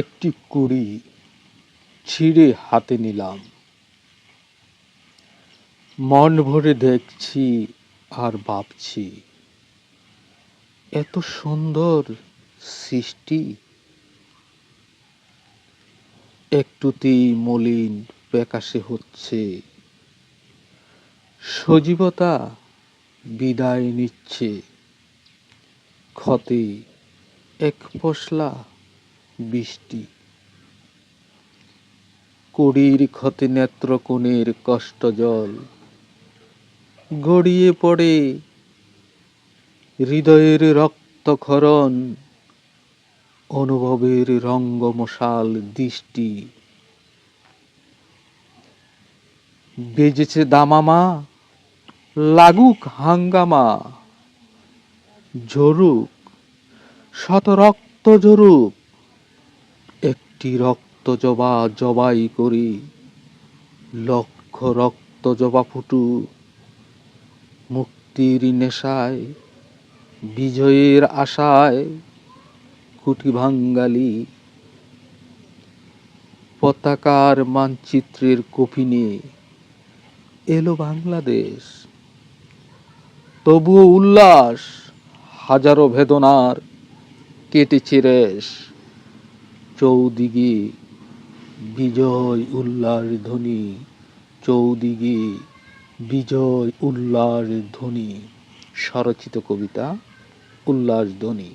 একটি কুড়ি ছিঁড়ে হাতে নিলাম। মন ভরে দেখছি আর ভাবছি, এত সুন্দর সৃষ্টি। একটুতেই মলিন প্যাকাশে হচ্ছে, সজীবতা বিদায় নিচ্ছে। ক্ষতে এক পশলা বৃষ্টি। কুড়ির ক্ষতে নেত্রকোণের কষ্ট জল। গড়িয়ে পড়ে হৃদয়ের রক্তক্ষরণ অনুভবের রঙ্গমশাল দৃষ্টি। বেজেছে দামামা, লাগুক হাঙ্গামা, ঝরুক, শত রক্ত ঝরুক একটি রক্ত জবা জবাই করি, লক্ষ রক্ত জবা ফুটু। মুক্তির নেশায়, বিজয়ের আশায় কুটি ভাঙ্গালি। পতাকার মানচিত্রের কফিনে এলো বাংলাদেশ। তবুও উল্লাস, হাজারো বেদনার কেটেছে রেশ। চৌদিকে বিজয় উল্লার ধ্বনি চৌদিকে বিজয় উল্লার ধ্বনি স্বরচিত কবিতা উল্লাস ধ্বনি।